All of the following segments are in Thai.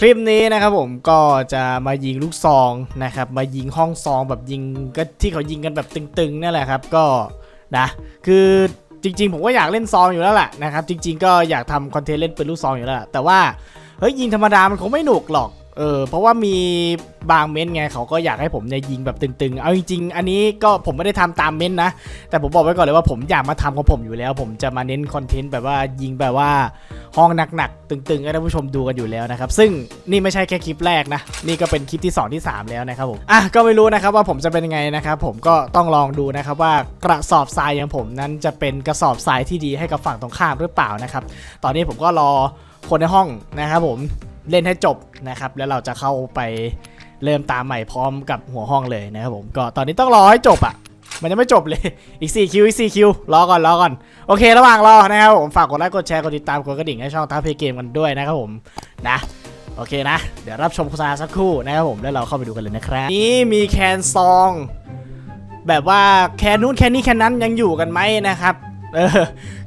คลิปนี้นะครับผมก็จะมายิงลูกซองนะครับมายิงห้องซองแบบยิงก็ที่เขายิงกันแบบตึงๆนั่นแหละครับก็นะคือจริง ๆ ผมก็อยากเล่นซองอยู่แล้วแหละนะครับจริง ๆ ก็อยากทำคอนเทนต์เล่นปืนลูกซองอยู่แล้วแหละแต่ว่าเฮ้ยยิงธรรมดามันคงไม่หนุกหรอก เออเพราะว่ามีบางเม้นต์ไงเขาก็อยากให้ผมเนี่ยยิงแบบตึงๆ เอาจริงๆ อันนี้ก็ผมไม่ได้ทำตามเม้นต์นะ แต่ผมบอกไว้ก่อนเลยว่าผมอยากมาทำของผมอยู่แล้ว ผมจะมาเน้นคอนเทนต์แบบว่ายิงแบบว่าห้องหนักๆ ตึงๆให้ท่านผู้ชมดูกันอยู่แล้วนะครับ ซึ่งนี่ไม่ใช่แค่คลิปแรกนะ นี่ก็เป็นคลิปที่ 2 ที่ 3 แล้วนะครับผมอะก็ไม่รู้นะครับว่าผมจะเป็นยังไงนะครับผมก็ต้องลองดูนะครับว่ากระสอบทรายอย่างผมนั้นจะเป็นกระสอบทรายที่ดีให้กับฝั่งตรงข้ามหรือเปล่านะครับตอนนี้ผมก็รอคนในห้องนะครับผม เล่นให้จบนะครับ แล้วเราจะเข้าไปเริ่มตามใหม่พร้อมกับหัวห้องเลยนะครับผมก็ตอนนี้ต้องรอให้จบอะ มันยังไม่จบเลย อีก 4 คิวอีก 4 คิว รอก่อน รอก่อน โอเค ระหว่างรอนะครับผมฝากกดไลค์ กดแชร์ กดติดตาม กดกระดิ่งให้ช่องท้าเพย์เกมกันด้วยนะครับผมนะ โอเคนะ เดี๋ยวรับชมโฆษณาสักครู่นะครับผม แล้วเราเข้าไปดูกันเลยนะครับ นี่มีแคนซอง แบบว่าแคนนู้นแคนนี้แคนนั้นยังอยู่กันไหมนะครับ เออ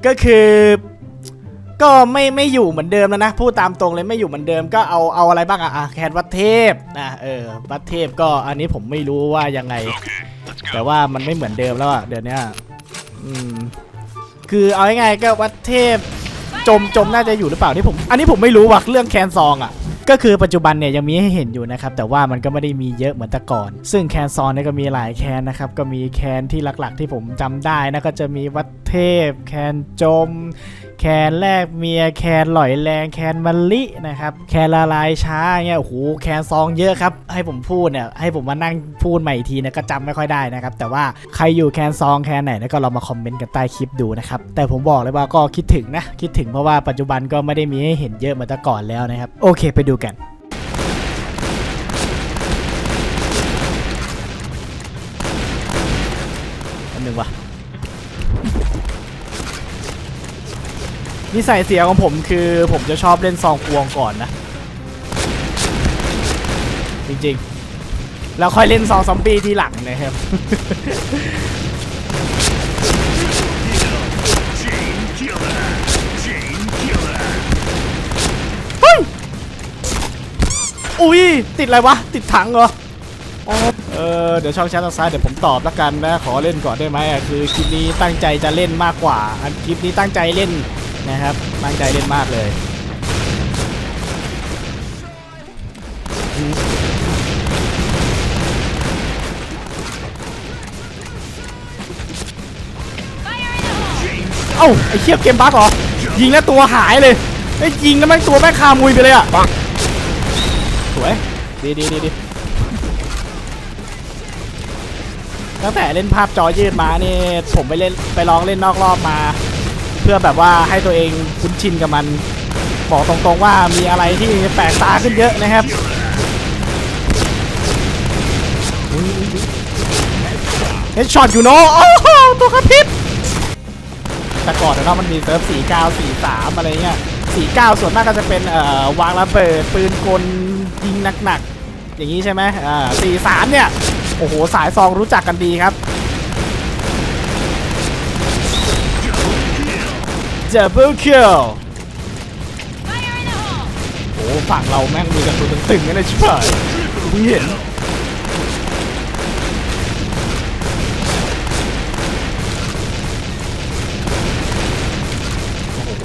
ก็คือ ก็ไม่ไม่อยู่เหมือนเดิมแล้วนะพูดตามตรงเลยไม่อยู่เหมือนเดิมก็เอาเอาอะไรบ้างอะอะแคนวัดเทพนะเออวัดเทพก็อันนี้ผมไม่รู้ว่ายังไง แต่ว่ามันไม่เหมือนเดิมแล้วอะเดี๋ยวเนี้ยอืมคือเอาง่ายๆก็วัดเทพจมจมน่าจะอยู่หรือเปล่าที่ผม อันนี้ผมไม่รู้ว่ะเรื่องแคนซองอะก็คือปัจจุบันเนี่ยยังมีให้เห็นอยู่นะครับ แต่ว่ามันก็ไม่ได้มีเยอะเหมือนแต่ก่อน ซึ่งแคนซองเนี่ยก็มีหลายแคนนะครับ ก็มีแคนที่หลักๆ ที่ผมจำได้นะก็จะมีวัดเทพ แคนจม แคนแรกเมียแคนหล่อยแรงแคนมะลินะครับแคนละลายช้าเงี้ยโอ้โหแคนซองเยอะครับให้ผมพูดเนี่ยให้ผมมานั่งพูดใหม่อีกทีเนี่ยก็จำไม่ค่อยได้นะครับแต่ว่าใครอยู่แคนซองแคนไหนเนี่ยก็ลองมาคอมเมนต์กันใต้คลิปดูนะครับแต่ผมบอกเลยว่าก็คิดถึงนะคิดถึงเพราะว่าปัจจุบันก็ไม่ได้มีให้เห็นเยอะเหมือนแต่ก่อนแล้วนะครับโอเคไปดูกันอันหนึ่งว่ะ นิสัยเสียของผมคือผมจะชอบเล่นซองควงก่อนนะ จริงๆ แล้วค่อยเล่นซองซอมบี้ทีหลังนะครับ อุ้ย ติดอะไรวะ ติดถังเหรออเออเดี๋ยวช่องแชททางซ้ายเดี๋ยวผมตอบแล้วกันนะ ขอเล่นก่อนได้ไหมอะคือคลิปนี้ตั้งใจจะเล่นมากกว่า อันคลิปนี้ตั้งใจเล่น นะครับตั้งใจเล่นมากเลยเอ้าไอ้เคียบเกมบั๊กเหรอ ยิงแล้วตัวหายเลยไอ้ยยิงแล้วแม่งตัวแม่งคามุยไปเลยอะสวยดีดีดีดีตั้งแต่เล่นภาพจอยืดมานี่ผมไปเล่นไปลองเล่นนอกรอบมาเพื่อแบบว่าให้ตัวเองคุ้นชินกับมัน บอกตรงๆว่ามีอะไรที่แปลกตาขึ้นเยอะนะครับเฮดช็อตอยู่เนาะโอ้โหตัวกระพริบแต่ก่อนนะมันมีเซิร์ฟ49 43 อะไรเงี้ย49 ส่วนมากก็จะเป็นเอ่อวางระเบิดปืนกลยิงหนักๆ อย่างนี้ใช่ไหมอ่า43 เนี่ย โอ้โห สายซองรู้จักกันดีครับ Double kill โอ้ฝั่งเราแม่งมีกระสุนตึงๆกันเลยชิบหายเพิ่งเห็น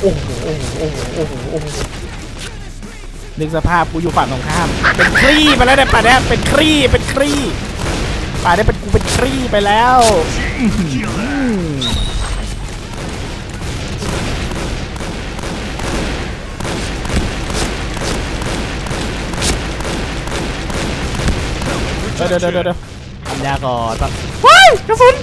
โอ้โหโอ้โหโอ้โหโอ้โหโอ้โหนึกสภาพกูอยู่ฝั่งตรงข้าม เป็นครีไปแล้วเนี่ยป่าเนี่ยเป็นครีเป็นครีป่าเนี่ยเป็นกูเป็นครีไปแล้ว เดี๋ยวเดี๋ยวเดี๋ยวเดี๋ยวทำยาก่อนแบบว้ายกระสุน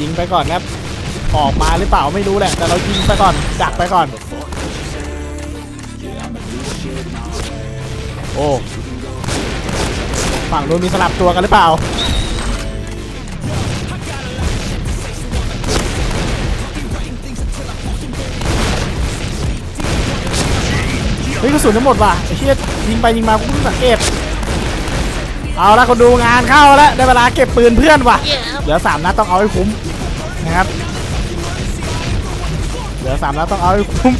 ยิงไปก่อนครับ ออกมาหรือเปล่าไม่รู้แหละ แต่เรายิงไปก่อน ดักไปก่อน โอ้ ฝั่งนู้นมีสลับตัวกันหรือเปล่า เฮ้ยกระสุนทั้งหมดว่ะไอ้เชี่ยยิงไปยิงมากูเพิ่งสังเกตเอาละคนดูงานเข้าแล้วได้เวลาเก็บปืนเพื่อนว่ะเหลือสามนัดต้องเอาให้คุ้มนะครับเหลือสามแล้วต้องเอาให้คุ้ม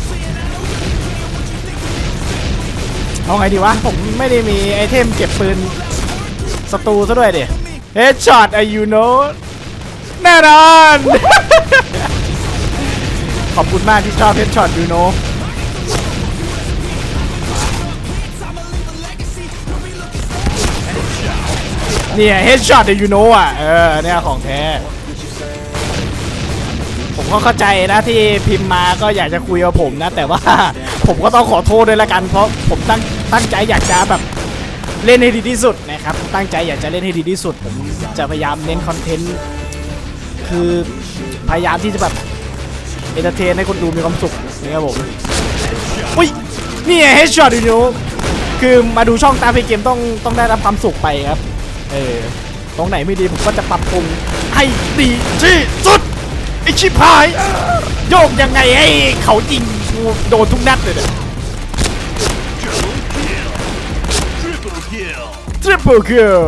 เอาไงดีวะผมไม่ได้มีไอเทมเก็บปืนศัตรูซะด้วยดิเฮดช็อตไอยูโนแน่นอน ขอบคุณมากที่ชอบเฮดช็อตยูโน เนี่ยเฮดช็อตยูโนอะเออเนี่ยของแท้ ผมก็เข้าใจนะที่พิมพ์มาก็อยากจะคุยกับผมนะ แต่ว่าผมก็ต้องขอโทษด้วยละกันเพราะผมตั้งตั้งใจอยากจะแบบเล่นให้ดีที่สุดนะครับ ตั้งใจอยากจะเล่นให้ดีที่สุด ผมจะพยายามเน้นคอนเทนต์คือพยายามที่จะแบบเอนเตอร์เทนให้คนดูมีความสุขนะครับผมอุ้ยนี่เฮดช็อตอยู่คือมาดูช่องตาเพลย์เกมต้องต้องได้รับความสุขไปครับ เออตรงไหนไม่ดีผมก็จะปรับปรุงให้ดีที่สุดไอชิบหาย โยกยังไงให้เขายิงโดนทุกนัดเลยเนี่ย Triple kill.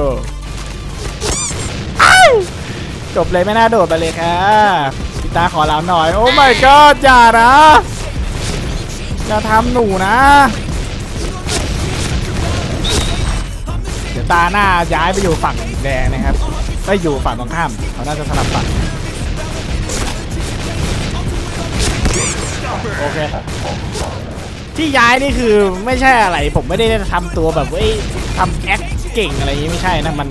จบเลยไม่น่าโดดไปเลยค่ะพี่ตาขอลาหน่อย โอ้ my god อย่านะ อย่าทำหนูนะ ตาหน้าย้ายไปอยู่ฝั่งแดงนะครับไปอยู่ฝั่งตรงข้ามเขาน่าจะสลับฝั่งโอเคที่ย้ายนี่คือไม่ใช่อะไร ผมไม่ได้ทำตัวแบบเว้ยทำแอคเก่งอะไรอย่างนี้ไม่ใช่นะมัน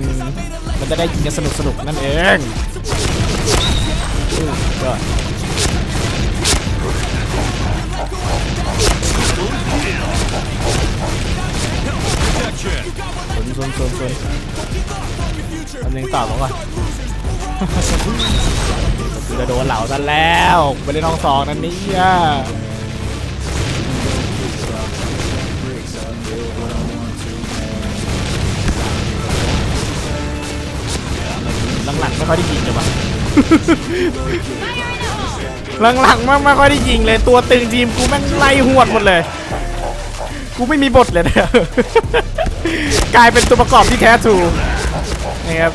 มันจะได้ยิงกันสนุกสนุกนั่นเอง อืมก็ซุนซุนซุนซุนอันนึงตอบผมก่อนกูจะโดนเหล่าซะแล้วไปเล่นห้องสองนั่นนี่อะหลังๆไม่ค่อยได้ยิงเลยว่ะหลังๆไม่ไม่ค่อยได้ยิงเลย ตัวตึงทีมกูแม่งไล่หวดหมดเลย กูไม่มีบทเลยเนี่ย กลายเป็นตัวประกอบที่แท้ทรูนะครับ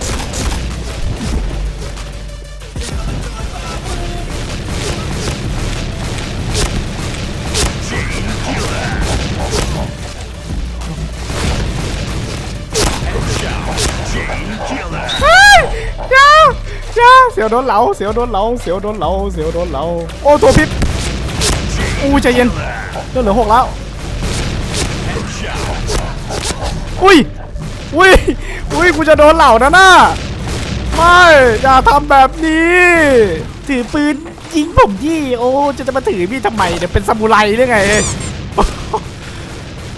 เดี๋ยวเดี๋ยวเสียวโดนเหลาเสียวโดนเหลาเสียวโดนเหลาเสียวโดนเหลาโอ้ตัวพิษอู้ใจเย็นเลือดเหลือหกแล้ว อุ้ยอุ้ยอุ้ยกูจะโดนเหล่านะน่ะไม่อย่าทำแบบนี้ ถือปืนยิงผมยี่โอ้จะจะมาถือมีดทำไมเดี๋ยวเป็นซามูไรหรือไง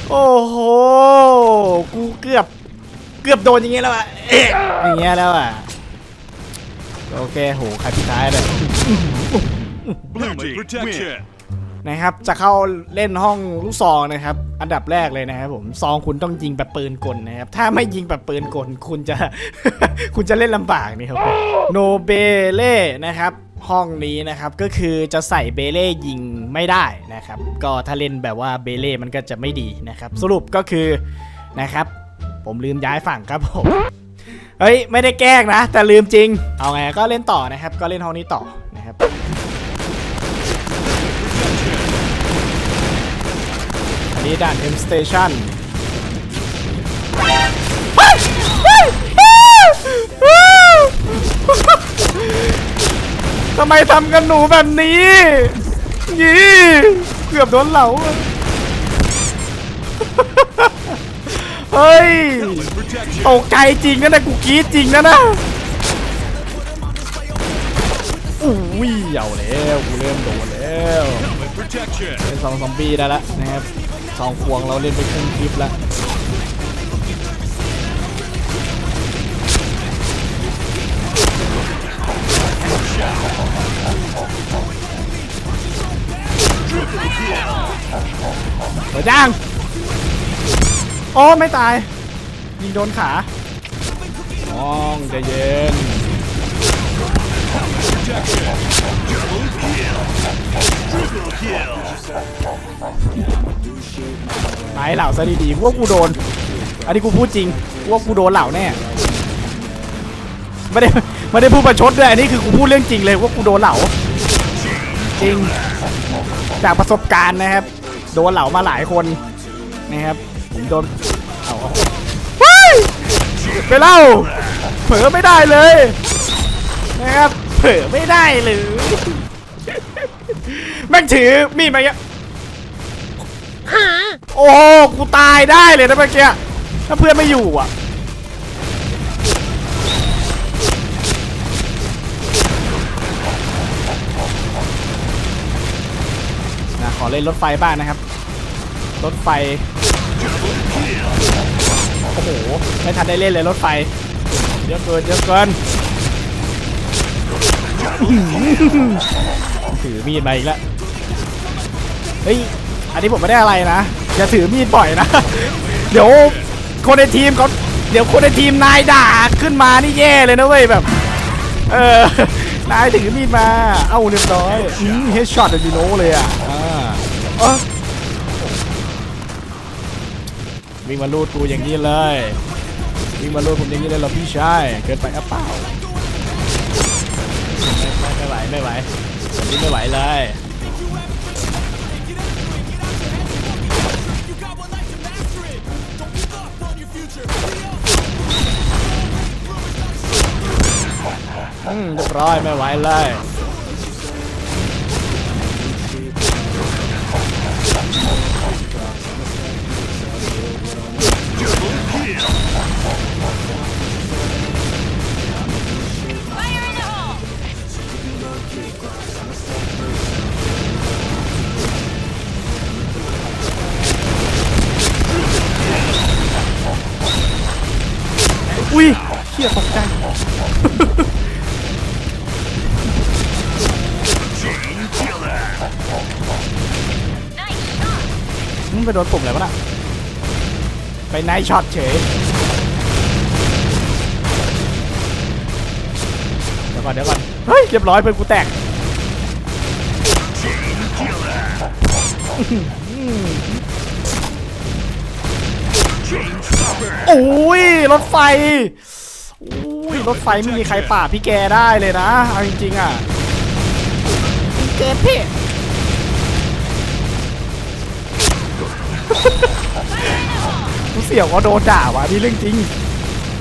โอ้โหกูเกือบเกือบโดนอย่างเงี้ยแล้วอะเอ๊ะอย่างเงี้ยแล้วอะโอเคโหใครพิดท้ายเลย Blue team protection. นะครับ จะเข้าเล่นห้องลูกซองนะครับ อันดับแรกเลยนะครับผมซองคุณต้องยิงแบบปืนกลนะครับ ถ้าไม่ยิงแบบปืนกล คุณจะ คุณจะเล่นลำบากนี่ครับโนเบเล่นะครับห้องนี้นะครับก็คือจะใส่เบเล่ยิงไม่ได้นะครับ ก็ถ้าเล่นแบบว่าเบเล่มันก็จะไม่ดีนะครับ สรุปก็คือนะครับ ผมลืมย้ายฝั่งครับผมเฮ้ยไม่ได้แกล้งนะ แต่ลืมจริง เอาไงก็เล่นต่อนะครับ ก็เล่นห้องนี้ต่อ นี้ด่าน M Station ทำไมทำกันหนูแบบนี้ยี่เกือบโดนเหลาเฮ้ย ตกใจจริงนะนะกูกรี๊ดจริงนะนะอุ้ยเอาแล้ว กูเริ่มโดนแล้ว เป็นสองซอมบี้ได้แล้วนะครับ สองควงเราเล่นไปครึ่งคลิปแล้วเปิดย่าง โอ้ไม่ตาย ยิงโดนขาน้องใจเย็น Triple kill. ตายเหล่าซะดีๆพวกกูโดน อันนี้กูพูดจริงพวกกูโดนเหล่าแน่ ไม่ได้ไม่ได้พูดประชดด้วยอันนี้คือกูพูดเรื่องจริงเลยว่ากูโดนเหล่าจริง จากประสบการณ์นะครับ โดนเหล่ามาหลายคนนะครับผมโดนเอาเอาไปเล่า เผลอไม่ได้เลยนะครับ เผลอไม่ได้เลย แม่งถือมีดมาเยอะ โอ้โหกูตายได้เลยนะเมื่อกี้ถ้าเพื่อนไม่อยู่อะนะขอเล่นรถไฟบ้างนะครับ รถไฟ โอ้โห ไม่ทันได้เล่นเลยรถไฟ เยอะเกินเยอะเกิน ถือมีดมาอีกแล้ว เฮ้ย อันนี้ผมไม่ได้อะไรนะอย่าถือมีดบ่อยนะ เดี๋ยวคนในทีมเขาเดี๋ยวคนในทีมนายด่าขึ้นมานี่แย่เลยนะเว้ยแบบ เออนายถือมีดมา เอ้าเรียบร้อยเฮดช็อตอะยูโนเลยอะอ่าเออวิ่งมาลูดกูอย่างนี้เลยวิ่งมาลูดผมอย่างนี้เลยเหรอพี่ชายเกินไปอะเปล่าไม่ไม่ไหวไม่ไหวแบบนี้ไม่ไหวเลย อืมเรียบร้อยไม่ไหวเลยอุ้ยเชี่ยตกใจ มึงไปโดนปุ่มอะไรวะน่ะไปไนช็อตเฉยเดี๋ยวก่อนเดี๋ยวก่อนเฮ้ยเรียบร้อยเป็นกูแตกโอ้ยรถไฟโอ้ยรถไฟไม่มีใครป่าพี่แกได้เลยนะเอาจริงๆอะพี่เกพี่ เสี่ยวเขาโดนด่าว่ะนี่เรื่องจริง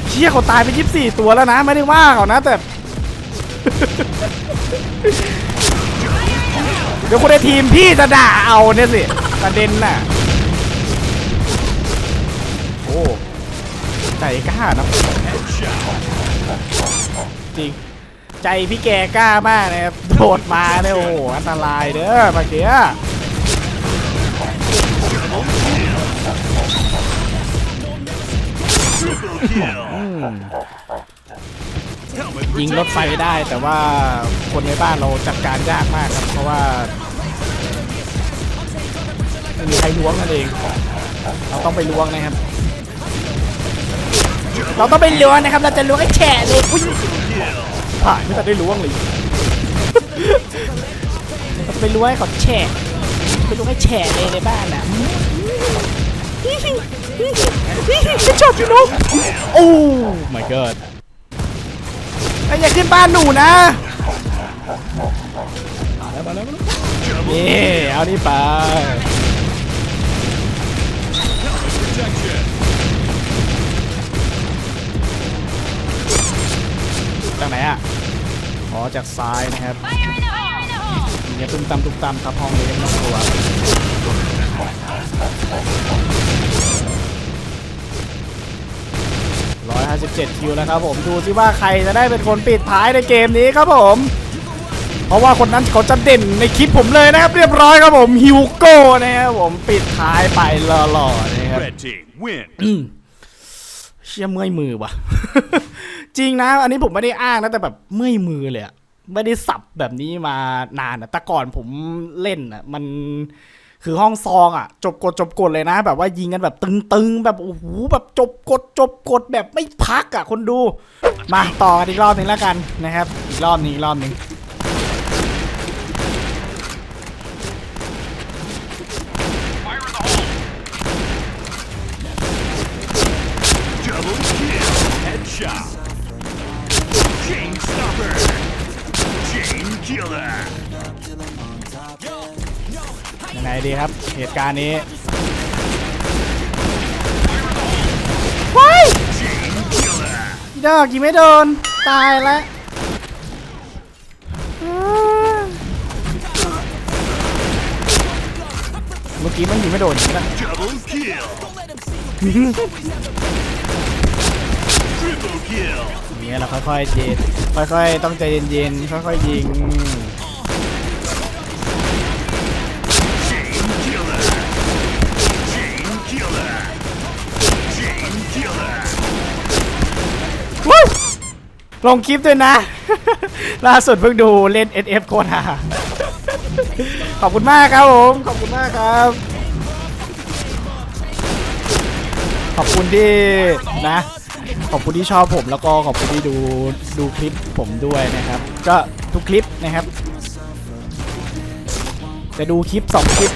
เชี่ยเขาตายไปยี่สี่ตัวแล้วนะไม่ได้ว่าเขานะแต่ เดี๋ยวคนในทีมพี่จะด่าเอาเนี่ยสิประเด็นน่ะโอ้ใจกล้านะจริงใจพี่แกกล้ามากนะครับโดดมาเนี่ยโอ้โหอันตรายเด้อเมื่อกี้ ยิงรถไฟได้แต่ว่าคนในบ้านเราจัดการยากมากครับ เพราะว่าไม่มีใครล้วงนั่นเอง เราต้องไปล้วงนะครับ เราต้องไปล้วงนะครับ เราจะล้วงให้แฉะเลยอุ้ยผ่านไม่ทันได้ล้วงเลยเราไปล้วงให้เขาแฉะไปล้วงให้แฉะเลยในบ้านน่ะ ไม่ชอบพี่นกโอ้ my god ไอ้อย่าขึ้นบ้านหนูนะมาแล้วมาแล้วมาแล้วนี่เอานี่ไปจากไหนอะ อ๋อ จากซ้ายนะครับอย่าตุ้มตามตุ้มตามครับห้องนี้ไม่ต้องกลัว ร้อยห้าสิบเจ็ดคิวแล้วครับผมดูสิว่าใครจะได้เป็นคนปิดท้ายในเกมนี้ครับผม เพราะว่าคนนั้นเขาจะเด่นในคลิปผมเลยนะครับเรียบร้อยครับผมฮิวโก้นะครับผมปิดท้ายไปหล่อๆนะครับ Red team win. เชี่ยเมื่อยมือว่ะ จริงนะ อันนี้ผมไม่ได้อ้างนะแต่แบบเมื่อยมือเลยอะไม่ได้สับแบบนี้มานานอะแต่ก่อนผมเล่นอะมัน คือห้องซองอะจบกดจบกดเลยนะ แบบว่ายิงกันแบบตึงๆ แบบโอ้โหแบบจบกดจบกดแบบไม่พักอะคนดู มาต่อกันอีกรอบหนึ่งแล้วกันนะครับอีกรอบนึงอีกรอบหนึ่ง ดีครับ เหตุการณ์นี้ว้ายดอกยิงไม่โดน ตายแล้วอ้าเมื่อกี้มันยิงไม่โดนจริงนะ Double kill. Triple kill. อย่างเงี้ยเราค่อยๆเย็นค่อยๆต้องใจเย็นๆค่อยๆยิง ลงคลิปด้วยนะ ล่าสุดเพิ่งดูเล่น SF โคตรฮาขอบคุณมากครับผม ขอบคุณมากครับ ขอบคุณที่นะ ขอบคุณที่ชอบผมแล้วก็ขอบคุณที่ดูดูคลิปผมด้วยนะครับ ก็ทุกคลิปนะครับ จะดูคลิปสองคลิป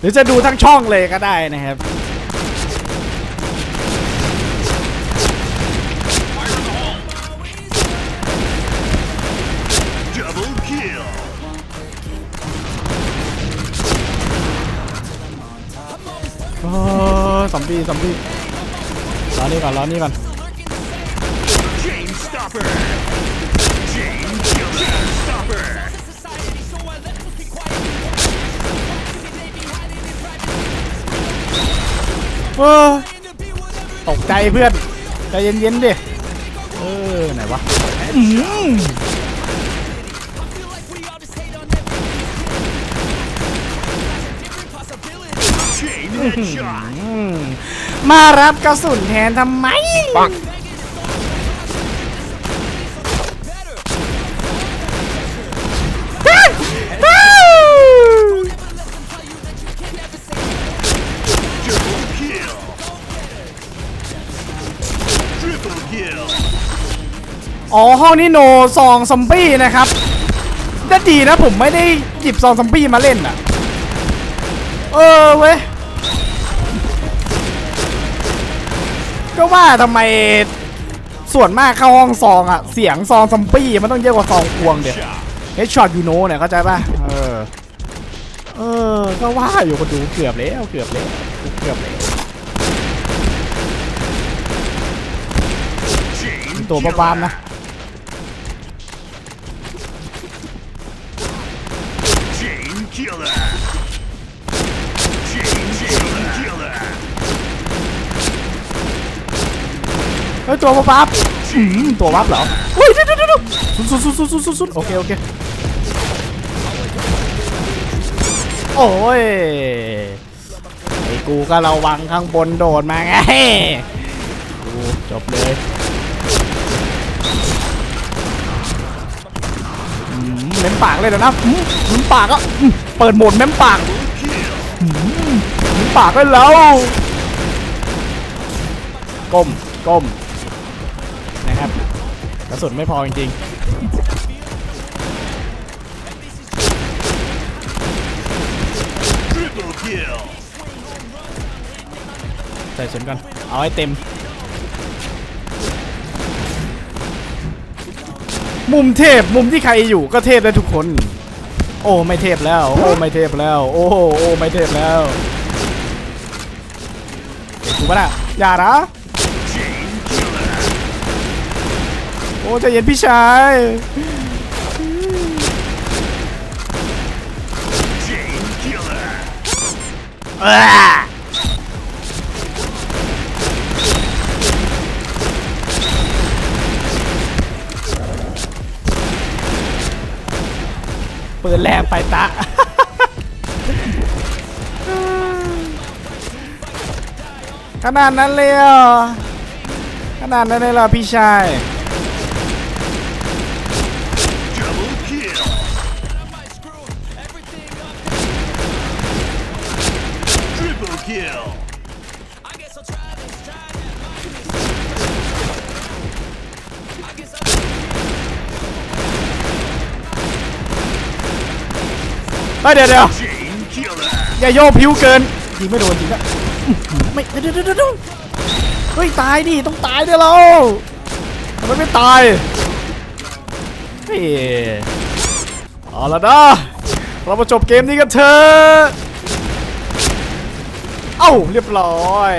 หรือจะดูทั้งช่องเลยก็ได้นะครับ อมบี้ซอมบี้รอนี่ก่อนรอนี่ก่อน Chain stopper. Chain killer. Chain stopper. เออตกใจเพื่อนใจเย็นๆดิเออไหนวะ ม Chain headshot. อืมมารับกระสุนแทนทำไมปังอ้าวอ้าว Double kill. Triple kill. อ๋อห้องนี้โนซองซอมบี้นะครับก็ดีนะผมไม่ได้หยิบซองซอมบี้มาเล่นอะ เออเว้ย ก็ว่าทำไมส่วนมากเข้าห้องซองอะเสียงซองซัมปี้มันต้องเยอะกว่าซองควงเดี๋ยวเฮดช็อตยูโนเนี่ยเข้าใจป่ะเออเออก็ว่าอยู่คนดูเกือบแล้วเกือบแล้วเกือบแล้วตัวบ้าๆนะ เฮ้ยตัวบ้าๆอืมตัวบ้าเหรอเฮ้ยเดี๋ยวเดี๋ยวเดี๋ยวสุดสุดสุดสุดสุดสุดสุดโอเคโอเคโอ้ยไอ้กูก็ระวังข้างบนโดดมาไงกูจบเลยอืมเม้มปากเลยเดี๋ยวนะอืมเม้มปากก็อืมเปิดโหมดเม้มปากเม้มปากได้แล้วก้มก้ม ระสุนไม่พอจริงๆใส่สุนก่อน เอาให้เต็ม มุมเทพ มุมที่ใครอยู่ก็เทพได้ทุกคน โอ้ ไม่เทพแล้ว โอ้ ไม่เทพแล้ว โอ้ โอ้ ไม่เทพแล้วเห็นกูปะน่ะอย่านะ อ้ใจเย็นพี่ชายเปืนแรงไปตะขนาดนั้นเลยเหรอขนาดนั้นเลยเหรอพี่ชาย ฮ้ยเดี๋ยวเดี๋ยว Chain killer. อย่าโยกผิวเกินยิงไม่โดนจริงอะอื้อหือไม่เดี๋ยวเดี๋ยวเดี๋ยวเดี๋ยวเฮ้ยตายดิต้องตายเดี๋ยวเราทำไมไม่ตายเฮ้ยเอาละนะเรามาจบเกมนี้กันเถอะเอ้าเรียบร้อย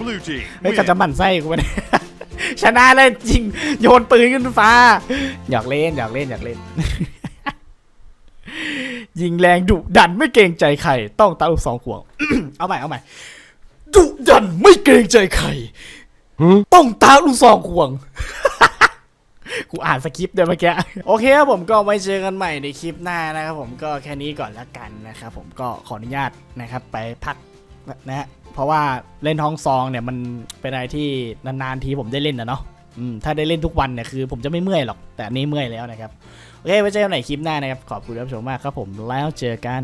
Blue team. เฮ้ย win. เขาจะหมั่นไส้กูไปเนี่ย ชนะเลยจริง โยนปืนขึ้นฟ้า อยากเล่นอยากเล่นอยากเล่น ยิงแรงดุดันไม่เกรงใจใคร ต้องตาลูกสองขวง เอาใหม่เอาใหม่ดุดันไม่เกรงใจใครต้องตาลูกสองขวงกูอ่านสคริปต์เดี๋ยวเมื่อกี้โอเคครับผมก็ไว้เจอกันใหม่ในคลิปหน้านะครับผมก็แค่นี้ก่อนละกันนะครับผมก็ขออนุญาตนะครับไปพักนะฮะ เพราะว่าเล่นท้องซองเนี่ยมันเป็นอะไรที่นานๆทีผมได้เล่นนะเนาะถ้าได้เล่นทุกวันเนี่ยคือผมจะไม่เมื่อยหรอก แต่อันนี้เมื่อยแล้วนะครับ โอเคไว้เจอกันใหม่คลิปหน้านะครับ ขอบคุณที่รับชมมากครับผมแล้วเจอกัน